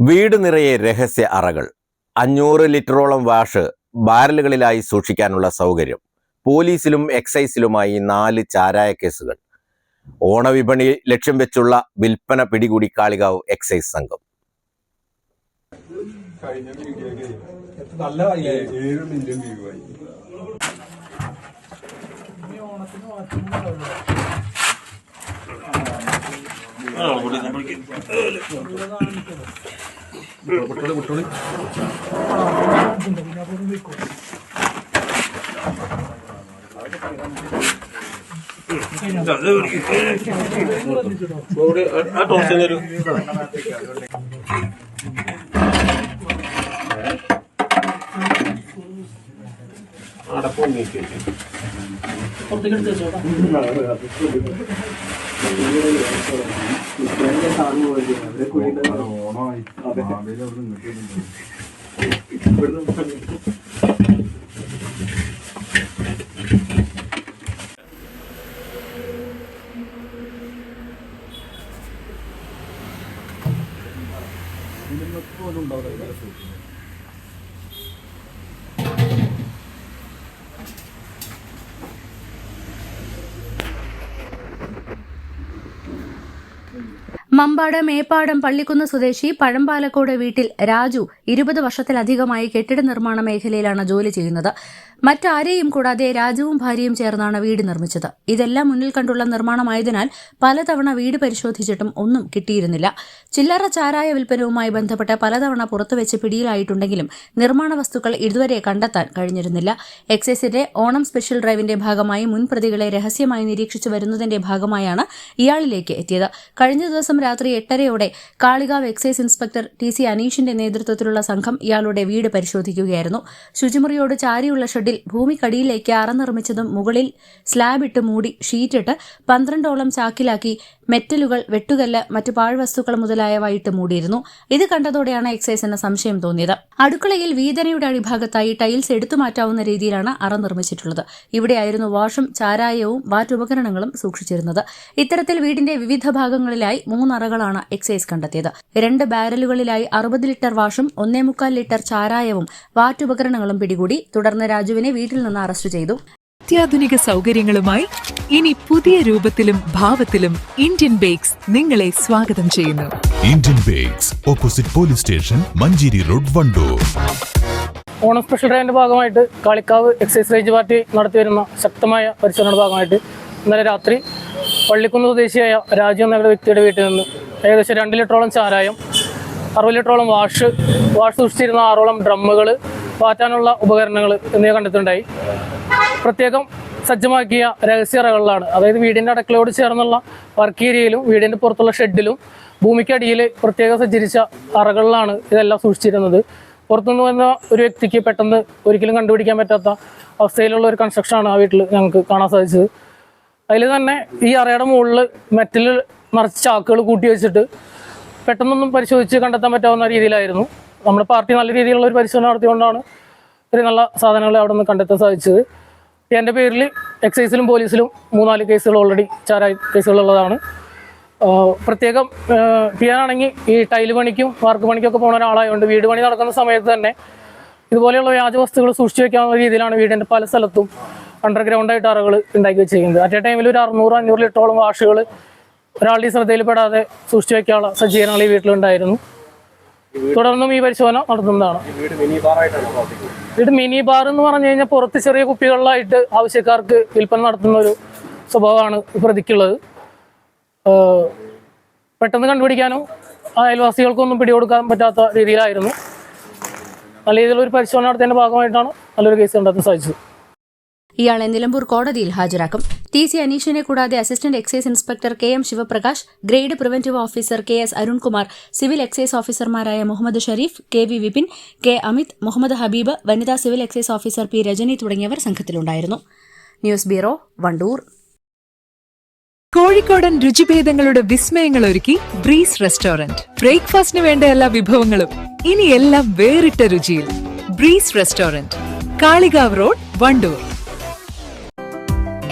വീട് നിറയെ രഹസ്യ അറകൾ. അഞ്ഞൂറ് ലിറ്ററോളം വാഷ് ബാരലുകളിലായി സൂക്ഷിക്കാനുള്ള സൗകര്യം. പോലീസിലും എക്സൈസിലുമായി നാല് ചാരായ കേസുകൾ. ഓണവിപണി ലക്ഷ്യം വെച്ചുള്ള വിൽപ്പന പിടികൂടി കാളികാവ് എക്സൈസ് സംഘം. കഴിഞ്ഞ വീഡിയോക്ക് നല്ല ഏഴ് മില്യൺ വ്യൂ ആയി ഓണമായി മാവേലി അവിടെ 嗯。മമ്പാട് മേപ്പാടം പള്ളിക്കുന്ന് സ്വദേശി പഴമ്പാലക്കോട് വീട്ടിൽ രാജു ഇരുപത് വർഷത്തിലധികമായി കെട്ടിട നിർമ്മാണ മേഖലയിലാണ് ജോലി ചെയ്യുന്നത്. മറ്റാരെയും കൂടാതെ രാജുവും ഭാര്യയും ചേർന്നാണ് വീട് നിർമ്മിച്ചത്. ഇതെല്ലാം മുന്നിൽ കണ്ടുള്ള നിർമ്മാണമായതിനാൽ പലതവണ വീട് പരിശോധിച്ചിട്ടും ഒന്നും കിട്ടിയിരുന്നില്ല. ചില്ലറ ചാരായ വിൽപ്പനവുമായി ബന്ധപ്പെട്ട് പലതവണ പുറത്തുവെച്ച് പിടിയിലായിട്ടുണ്ടെങ്കിലും നിർമ്മാണ വസ്തുക്കൾ ഇതുവരെ കണ്ടെത്താൻ കഴിഞ്ഞിരുന്നില്ല. എക്സൈസിന്റെ ഓണം സ്പെഷ്യൽ ഡ്രൈവിന്റെ ഭാഗമായി മുൻ പ്രതികളെ രഹസ്യമായി നിരീക്ഷിച്ചു വരുന്നതിന്റെ ഭാഗമായാണ് ഇയാളിലേക്ക് എത്തിയത്. കഴിഞ്ഞ ദിവസം രാത്രി എട്ടരയോടെ Kalikavu excise inspector T C അനീഷിന്റെ നേതൃത്വത്തിലുള്ള സംഘം ഇയാളുടെ വീട് പരിശോധിക്കുകയായിരുന്നു. ശുചിമുറിയോട് ചാരിയുള്ള ഷെഡിൽ ഭൂമിക്കടിയിലേക്ക് അറ നിർമ്മിച്ചതും മുകളിൽ സ്ലാബിട്ട് മൂടി ഷീറ്റിട്ട് പന്ത്രണ്ടോളം ചാക്കിലാക്കി മെറ്റലുകൾ വെട്ടുകല്ല് മറ്റു പാഴ്വസ്തുക്കൾ മുതലായവ ഇട്ട് മൂടിയിരുന്നു. ഇത് കണ്ടതോടെയാണ് എക്സൈസിന് സംശയം തോന്നിയത്. അടുക്കളയിൽ വീതനയുടെ അടിഭാഗത്തായി ടൈൽസ് എടുത്തു മാറ്റാവുന്ന രീതിയിലാണ് അറ നിർമ്മിച്ചിട്ടുള്ളത്. ഇവിടെയായിരുന്നു വാഷും ചാരായവും വാറ്റുപകരണങ്ങളും സൂക്ഷിച്ചിരുന്നത്. ഇത്തരത്തിൽ വീടിന്റെ വിവിധ ഭാഗങ്ങളിലായി മൂന്നറകളാണ് എക്സൈസ് കണ്ടെത്തിയത്. രണ്ട് ബാരലുകളിലായി അറുപത് ലിറ്റർ വാഷും ഒന്നേ മുക്കാൽ ലിറ്റർ ചാരായവും വാറ്റുപകരണങ്ങളും പിടികൂടി തുടർന്ന് രാജുവിനെ വീട്ടിൽ നിന്ന് അറസ്റ്റ് ചെയ്തു. അത്യാധുനിക സൗകര്യങ്ങളുമായി ഇനി പുതിയ രൂപത്തിലും ഭാവത്തിലും ഇന്ത്യൻ ബേക്സ് നിങ്ങളെ സ്വാഗതം ചെയ്യുന്നു. Indian Bakes opposite police station Manjeri road Wandoor. Onam special ട്രെയിനിന്റെ ഭാഗമായിട്ട് കാളിക്കാവ് എക്സൈസ് റേഞ്ച് പാർട്ടി നടത്തി വരുന്ന ശക്തമായ പരിശോധനയുടെ ഭാഗമായിട്ട് ഇന്നലെ രാത്രി പള്ളിക്കുന്ന് സ്വദേശിയായ രാജു എന്ന വ്യക്തിയുടെ വീട്ടിൽ നിന്ന് ഏകദേശം രണ്ട് ലിറ്ററോളം ചാരായം അറുപത് ലിറ്ററോളം വാഷ് വാഷ് സൂക്ഷിച്ചിരുന്ന ആറോളം ഡ്രമ്മുകൾ പാറ്റാനുള്ള ഉപകരണങ്ങൾ എന്നിവ കണ്ടെത്തുണ്ടായി പ്രത്യേകം സജ്ജമാക്കിയ രഹസ്യ രഹസ്യറകളിലാണ് അതായത് വീടിന്റെ അടുക്കളയോട് ചേർന്നുള്ള വർക്ക് ഏരിയയിലും വീടിന്റെ പുറത്തുള്ള ഷെഡിലും ഭൂമിക്കടിയിൽ പ്രത്യേകം സജ്ജരിച്ച അറകളിലാണ് ഇതെല്ലാം സൂക്ഷിച്ചിരുന്നത്. പുറത്തുനിന്ന് വന്ന ഒരു വ്യക്തിക്ക് പെട്ടെന്ന് ഒരിക്കലും കണ്ടുപിടിക്കാൻ പറ്റാത്ത അവസ്ഥയിലുള്ള ഒരു കൺസ്ട്രക്ഷനാണ് ആ വീട്ടിൽ ഞങ്ങൾക്ക് കാണാൻ സാധിച്ചത്. അതിൽ തന്നെ ഈ അറയുടെ മുകളിൽ മെറ്റൽ നിറച്ച് ചാക്കുകൾ കൂട്ടി വെച്ചിട്ട് പെട്ടെന്നൊന്നും പരിശോധിച്ച് കണ്ടെത്താൻ പറ്റാവുന്ന രീതിയിലായിരുന്നു. നമ്മുടെ പാർട്ടി നല്ല രീതിയിലുള്ള ഒരു പരിശോധന നടത്തിക്കൊണ്ടാണ് ഒരു നല്ല സാധനങ്ങൾ അവിടെ നിന്ന് കണ്ടെത്താൻ സാധിച്ചത്. എന്റെ പേരിൽ എക്സൈസിലും പോലീസിലും മൂന്നാൽ കേസുകൾ ഓൾറെഡി ചാരായ കേസുകളുള്ളതാണ് പ്രത്യേകം പിയാനാണെങ്കിൽ ഈ ടൈൽ പണിക്കും വാർക്ക് പണിക്കൊക്കെ പോകുന്ന ഒരാളായതുകൊണ്ട് വീട് പണി നടക്കുന്ന സമയത്ത് തന്നെ ഇതുപോലെയുള്ള വ്യാജ വസ്തുക്കൾ സൂക്ഷിച്ചു വെക്കാവുന്ന രീതിയിലാണ് വീടിന്റെ പല സ്ഥലത്തും അണ്ടർഗ്രൗണ്ടായിട്ട് അറകൾ ഉണ്ടാക്കി വെച്ചിരിക്കുന്നത്. അറ്റ് എ ടൈമിൽ ഒരു അറുന്നൂറ് അഞ്ഞൂറ് ലിറ്ററോളം വാഷുകൾ ഒരാളുടെ ശ്രദ്ധയിൽപ്പെടാതെ സൂക്ഷിച്ചു വെക്കാനുള്ള സജ്ജീകരണങ്ങൾ ഈ വീട്ടിലുണ്ടായിരുന്നു. തുടർന്നും ഈ പരിശോധന നടത്തുന്നതാണ്. ഇത് മിനി ബാർ എന്ന് പറഞ്ഞു കഴിഞ്ഞാൽ പുറത്ത് ചെറിയ കുപ്പികളിലായിട്ട് ആവശ്യക്കാർക്ക് വിൽപ്പന നടത്തുന്ന ഒരു സ്വഭാവമാണ് പ്രതിക്കുള്ളത്. പെട്ടെന്ന് കണ്ടുപിടിക്കാനോ അയൽവാസികൾക്കൊന്നും പിടികൊടുക്കാൻ പറ്റാത്ത രീതിയിലായിരുന്നു. നല്ല രീതിയിലുള്ള ഒരു പരിശോധന നടത്തിയതിന്റെ ഭാഗമായിട്ടാണ് നല്ലൊരു കേസ് കണ്ടെത്താൻ സാധിച്ചത്. ഇയാളെ നിലമ്പൂർ കോടതിയിൽ ഹാജരാക്കും. ടി സി അനീഷിനെ കൂടാതെ assistant excise inspector K M Shivaprakash grade preventive officer K S Arunkumar civil excise ഓഫീസർമാരായ Muhammad Sharif K V Vipin K Amit Muhammad Habeeb വനിതാ civil excise officer P Rajani തുടങ്ങിയവർ സംഘത്തിലുണ്ടായിരുന്നു. News bureau Wandoor. കോഴിക്കോടൻ രുചിഭേദങ്ങളുടെ വിസ്മയങ്ങൾ ഒരുക്കി breeze restaurant. ബ്രേക്ക്ഫാസ്റ്റിന് വേണ്ട എല്ലാ വിഭവങ്ങളും ഇനി എല്ലാം വേറിട്ട രുചിയിൽ. Breeze restaurant Kalikavu road Wandoor.